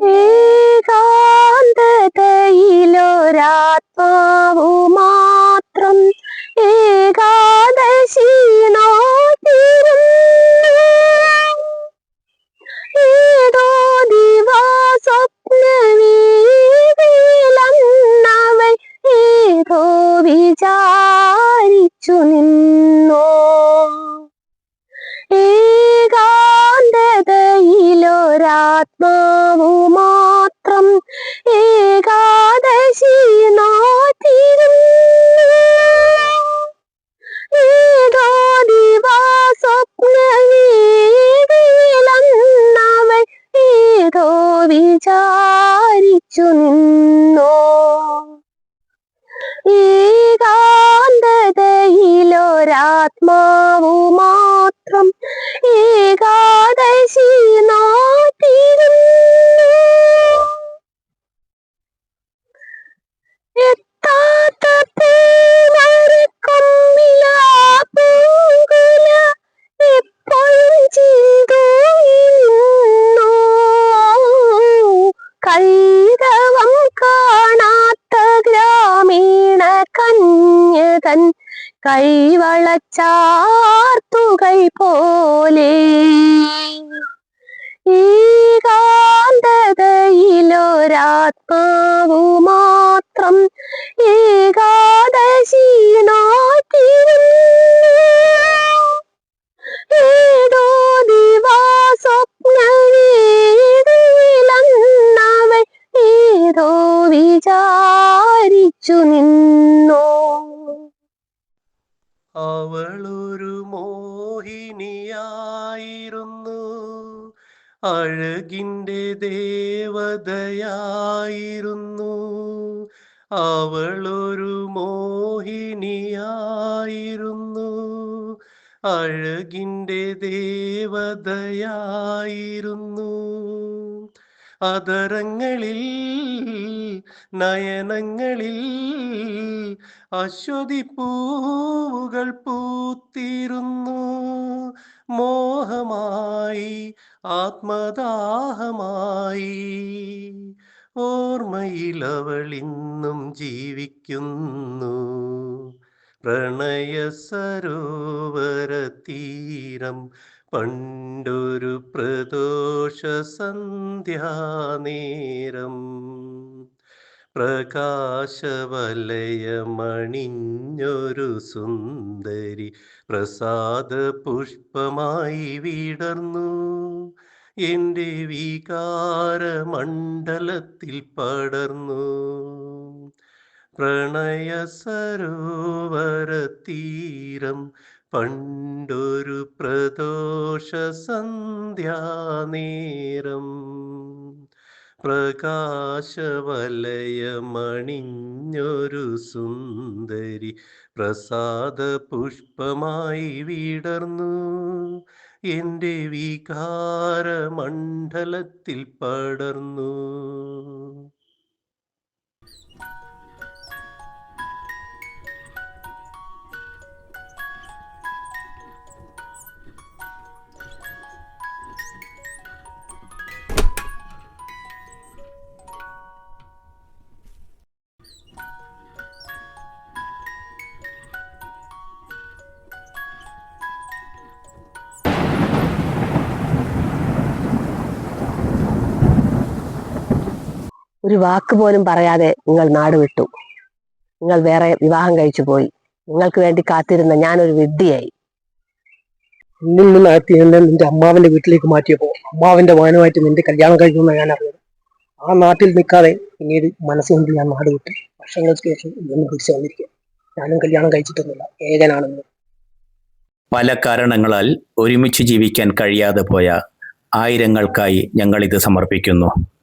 ഏകാന്തതയിലൊരാ ഏകാന്തതയിലൊരാത്മാവു മാത്രം ഏകാദശി നോറ്റിരുന്നു ഏതോ ദിവാസ്വപ്നവീതിയിലന്നവൾ ഏതോ വിചാരിച്ചു നിന്നോ? ഏകാന്തതയിലൊരാത്മാവു കൈവളച്ചാർത്തുകൾ പോലെ. അവളൊരു മോഹിനിയായിരുന്നു അഴകിന്റെ ദേവതയായിരുന്നു. അവളൊരു മോഹിനിയായിരുന്നു. അഴകിന്റെ ദേവതയായിരുന്നു. അതരങ്ങളിൽ നയനങ്ങളിൽ അശ്വതി പൂവുകൾ പൂത്തിരുന്നു. മോഹമായി ആത്മദാഹമായി. ഓർമ്മയിൽ അവൾ ഇന്നും ജീവിക്കുന്നു. പ്രണയ സരോവര തീരം പണ്ടൊരു പ്രദോഷ സന്ധ്യാനേരം പ്രകാശവലയമണിഞ്ഞൊരു സുന്ദരി പ്രസാദ പുഷ്പമായി വിടർന്നു. എന്റെ വികാരമണ്ഡലത്തിൽ പടർന്നു. പ്രണയ സരോവര തീരം പണ്ടൊരു പ്രദോഷ സന്ധ്യാനേരം. പ്രകാശവലയമണിഞ്ഞൊരു സുന്ദരി പ്രസാദ പുഷ്പമായി വിടർന്നു. എന്റെ വികാരമണ്ഡലത്തിൽ പടർന്നു. ഒരു വാക്ക് പോലും പറയാതെ നിങ്ങൾ നാട് വിട്ടു. നിങ്ങൾ വേറെ വിവാഹം കഴിച്ചു പോയി. നിങ്ങൾക്ക് വേണ്ടി കാത്തിരുന്ന ഞാനൊരു വിഡ്ഢിയായി. നിന്നിൽ നിന്നകത്തി എന്നെ നിന്റെ അമ്മാവിന്റെ വീട്ടിലേക്ക് മാറ്റിയപ്പോ അമ്മാവിന്റെ വാനുമായിട്ട് നിന്റെ കല്യാണം കഴിക്കുമെന്ന് ഞാൻ അറിഞ്ഞത്. ആ നാട്ടിൽ നിൽക്കാതെ പിന്നീട് മനസ്സുകൊണ്ട് ഞാൻ നാട് വിട്ടു. വർഷങ്ങൾക്ക് ശേഷം ഇന്ന് തിരിച്ചു വന്നിരിക്കുക. ഞാനും കല്യാണം കഴിച്ചിട്ടൊന്നുമില്ല. ഏകനാണെന്ന്. പല കാരണങ്ങളാൽ ഒരുമിച്ച് ജീവിക്കാൻ കഴിയാതെ പോയ ആയിരങ്ങൾക്കായി ഞങ്ങൾ ഇത് സമർപ്പിക്കുന്നു.